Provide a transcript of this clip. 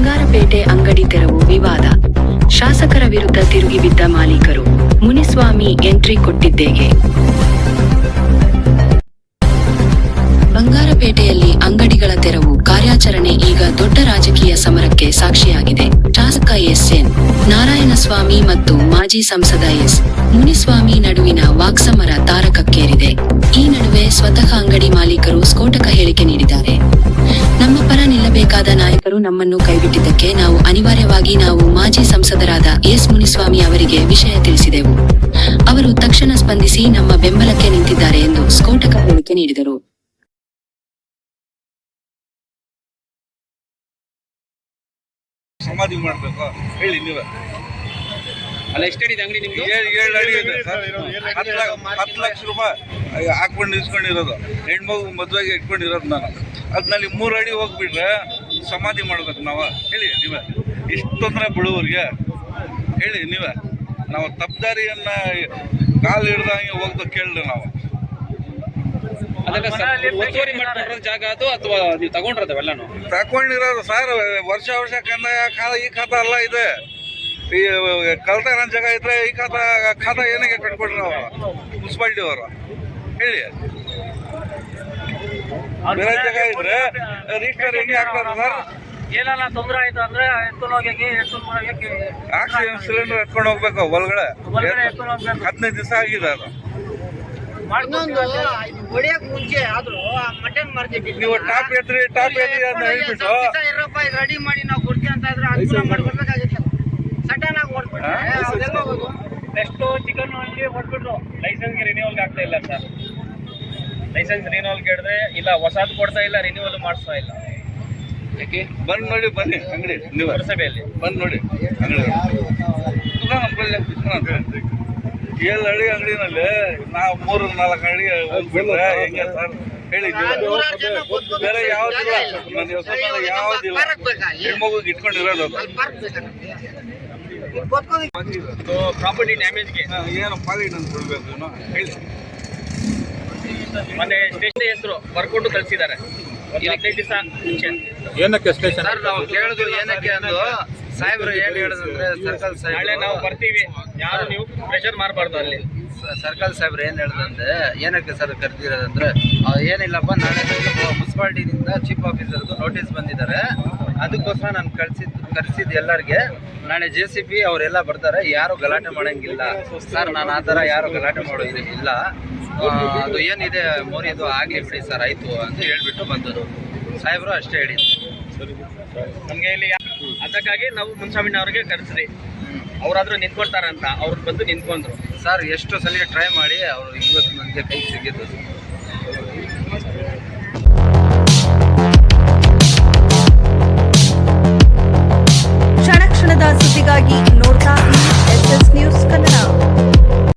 ಅಂಗಡಿ ತೆರವು ವಿವಾದ. ಶಾಸಕರ ವಿರುದ್ಧ ತಿರುಗಿ ಬಿದ್ದ ಮಾಲೀಕರು. ಮುನಿಸ್ವಾಮಿ ಎಂಟ್ರಿ ಕೊಟ್ಟಿದ್ದೇಗೆ. ಬಂಗಾರಪೇಟೆಯಲ್ಲಿ ಅಂಗಡಿಗಳ ತೆರವು ಕಾರ್ಯಾಚರಣೆ ಈಗ ದೊಡ್ಡ ರಾಜಕೀಯ ಸಮರಕ್ಕೆ ಸಾಕ್ಷಿಯಾಗಿದೆ. ಶಾಸಕ ಎಸ್ಎನ್ ನಾರಾಯಣಸ್ವಾಮಿ ಮತ್ತು ಮಾಜಿ ಸಂಸದ ಎಸ್. ಮುನಿಸ್ವಾಮಿ ನಡುವಿನ ವಾಕ್ಸಮರ ತಾರಕಕ್ಕೇರಿದೆ. ಈ ನಡುವೆ ಸ್ವತಃ ಅಂಗಡಿ ಮಾಲೀಕರು ನಮ್ಮನ್ನು ಕೈಬಿಟ್ಟಿದ್ದಕ್ಕೆ ನಾವು ಅನಿವಾರ್ಯವಾಗಿ ನಾವು ಮಾಜಿ ಸಂಸದರಾದ ಎಸ್ ಮುನಿಸ್ವಾಮಿ ಅವರಿಗೆ ವಿಷಯ ತಿಳಿಸಿದೆವು. ಅವರು ತಕ್ಷಣ ಸ್ಪಂದಿಸಿ ನಮ್ಮ ಬೆಂಬಲಕ್ಕೆ ನಿಂತಿದ್ದಾರೆ ಎಂದು ಸ್ಫೋಟಕ ಹೇಳಿಕೆ ನೀಡಿದರು. ಸಮಾಧಿ ಮಾಡ್ಬೇಕು. ಹೇಳಿ ನೀವೇ. ಅಲ್ಲ ಅಂಗಡಿ ನಿಮ್ಗೆ ಏಳು ಏಳು ಅಡಿ ಇದೆ ಸರ್. ಹತ್ತು ಲಕ್ಷ ಹತ್ತು ಲಕ್ಷ ರೂಪಾಯಿ ಹಾಕ್ಕೊಂಡು ಇಸ್ಕೊಂಡಿರೋದು. ಹೆಣ್ಮಗು ಮದುವೆಗೆ ಇಟ್ಕೊಂಡಿರೋದು ನಾನು. ಅದ್ನಲ್ಲಿ ಮೂರು ಅಡಿ ಹೋಗ್ಬಿಟ್ರೆ ಸಮಾಧಿ ಮಾಡ್ಬೇಕು ನಾವು. ಹೇಳಿ ನೀವೇ. ಇಷ್ಟು ತೊಂದರೆ ಬಡವರಿಗೆ ಹೇಳಿ ನೀವ. ನಾವು ತಪ್ಪದಾರಿಯನ್ನ ಕಾಲು ಹಿಡ್ದಂಗೆ ಹೋಗ್ದು ಕೇಳಿದ್ರೆ ನಾವು. ತಗೊಂಡಿರೋದು ಜಾಗ ಅದು ಅಥವಾ ನೀವು ತಗೊಂಡ್ರದವೆಲ್ಲನು ತಕೊಂಡಿರೋದು ಸರ್ ವರ್ಷ ವರ್ಷ ಕಂದಾಯ ಖಾತ ಈ ಖಾತ ಎಲ್ಲ ಇದೆ. ಈ ಇರೋ ಜಾಗ ಇದ್ರೆ ಈ ಖಾತ ಖಾತ ಏನಕ್ಕೆ ಕಟ್ಕೊಡ್ರಿ ನಾವು? ಮುನ್ಸಿಪಾಲ್ಟಿ ಅವರು ಹೇಳಿ. ಬೇರೆ ಜಾಗ ಇದ್ರೆ ರಿಜಿಸ್ಟರ್ ಹೆಂಗೆ ಸರ್. ಏನಾರ ತೊಂದರೆ ಆಯ್ತು ಅಂದ್ರೆ ಎತ್ಕೊಂಡು ಹೋಗಿ ಎತ್ಕೊಂಡು ಹೋಗಕ್ಕೆ ಆಕ್ಸಿಜನ್ ಸಿಲಿಂಡರ್ ಎತ್ಕೊಂಡು ಹೋಗ್ಬೇಕು ಒಳಗಡೆ. ಒಳಗಡೆ ಎತ್ಕೊಂಡು ಹೋಗ್ಬೇಕು. ಹದಿನೈದು ದಿವಸ ಆಗಿದೆ ಅದು. ಇನ್ನೊಂದು ಹೊಡಿಯಕ್ ಮುಂಚೆ ಆದ್ರೂ ಮಟನ್ ಮಾರ್ಕೆಟ್ ನೀವು ಟಾಪ್ ಎತ್ರಿ ಟಾಪ್ ಎತ್ರಿ ಅಂತ ಹೇಳ್ಬಿಟ್ಟು. ಇರಪ್ಪ ಇದು ರೆಡಿ ಮಾಡಿ ನಾವು ಕೊಡ್ತೀವಿ ಅಂತ ಇದ್ರೆ ಅನುಕೂಲ ಮಾಡ್ಕೊಡ್ಬೇಕಾಗಿತ್ತು ಸಡನ್ ಆಗಿ ಹೋಗೋದು. ನೆಕ್ಸ್ಟ್ ಚಿಕನ್ ಅಲ್ಲಿ ಹೊಡ್ಬಿಟ್ರು ಲೈಸೆನ್ಸ್ಗೆ ರಿನ್ಯೂವಲ್ಗೆ ಆಗ್ತಾ ಇಲ್ಲ ಸರ್. ಲೈಸೆನ್ಸ್ ರಿನ್ಯೂವಲ್ ಕೇಳಿದ್ರೆ ಇಲ್ಲ ಹೊಸದು ಕೊಡ್ತಾ ಇಲ್ಲ ರಿನ್ಯೂವಲ್ ಮಾಡಿಸ್ತಾ ಇಲ್ಲ. ಯಾಕೆ? ಬಂದ್ ನೋಡಿ ಬನ್ನಿ ಅಂಗಡಿ ನೀವು ಪುರಸಭೆಯಲ್ಲಿ. ಬಂದ್ ನೋಡಿ ಅಂಗಡಿ. ಏಳು ಅಡಿ ಅಂಗಡಿನಲ್ಲಿ ನಾವು ಮೂರು ನಾಲ್ಕು ಅಡಿ ಹೋಗ್ಬಿಟ್ರೆ ಹೆಂಗೆ ಸರ್? ಹೇಳಿ ನೀವು. ನೂರಾರು ಬೇರೆ ಯಾವ್ದಿಲ್ಲ ಮೇಲೆ ಅಯ್ಯೋ, ಯಾವ್ದಿಲ್ಲ ಹೆಣ್ಮಗುಗೆ ಇಟ್ಕೊಂಡಿರೋದು? ಪ್ರಾಪರ್ಟಿ ಡ್ಯಾಮೇಜ್ಗೆ ಏನು ಪಾಲಿಟ್ ಅಂತ ಕೊಡ್ಬೇಕು? ಹೇಳಿ. ಮೊನ್ನೆ ಸ್ಟೇಷನ್ ಹೆಸರು ಬರ್ಕೊಂಡು ಕಳ್ಸಿದ್ದಾರೆ. ಒಂದು ಹದಿನೈದು ದಿವಸ ಏನಕ್ಕೆ ಸ್ಟೇಷನ್? ಸರ್ ನಾವು ಕೇಳಿದ್ರು ಏನಕ್ಕೆ ಅಂದು ಸಾಹೇಬ್ರು ಏನ್ ಹೇಳಿದ್ರೆ ಸರ್ಕಲ್ ನಾಳೆ ನಾವು ಬರ್ತೀವಿ. ಯಾರು ನೀವು ಪ್ರೆಷರ್ ಮಾಡಬಾರ್ದು ಅಲ್ಲಿ. ಸರ್ಕಲ್ ಸಾಹೇಬ್ರು ಏನು ಹೇಳ್ದಂದ್ರೆ ಏನಕ್ಕೆ ಸರ್ ಕರೆದಿರೋದಂದ್ರೆ ಏನಿಲ್ಲಪ್ಪ ನಾಳೆ ಮುನ್ಸಿಪಾಲ್ಟಿನಿಂದ ಚೀಫ್ ಆಫೀಸರ್ದು ನೋಟಿಸ್ ಬಂದಿದ್ದಾರೆ. ಅದಕ್ಕೋಸ್ಕರ ನಾನು ಕಳ್ಸಿದ್ ಕರೆಸಿದ್ದು ಎಲ್ಲರಿಗೆ ನಾಳೆ ಜೆ ಸಿ ಪಿ ಅವರೆಲ್ಲ ಬರ್ತಾರೆ ಯಾರು ಗಲಾಟೆ ಮಾಡಂಗಿಲ್ಲ. ಸರ್ ನಾನು ಆ ಥರ ಯಾರು ಗಲಾಟೆ ಮಾಡೋದು ಇಲ್ಲ. ಅದು ಏನಿದೆ ಮೋರಿದು ಆಗಲಿ ಬಿಡಿ ಸರ್ ಆಯಿತು ಅಂತ ಹೇಳ್ಬಿಟ್ಟು ಬಂದರು ಸಾಹೇಬರು ಅಷ್ಟೇ ಹೇಳಿದ್ರು ನಮಗೆ ಇಲ್ಲಿ ಅದಕ್ಕಾಗಿ ನಾವು ಮುನ್ಸಾಮಿನ ಅವ್ರಿಗೆ ಕರೆಸ್ರಿ ಅವರಾದ್ರೂ ನಿಂತ್ಕೊಳ್ತಾರಂತ ಅವ್ರು ಬಂದು ನಿಂತ್ಕೊಂಡ್ರು. ಸರ್ ಎಷ್ಟು ಸಲ ಟ್ರೈ ಮಾಡಿ ಅವರು ಇವತ್ತು ನನಗೆ ಕೈ ಸಿಗಿದ್ದು.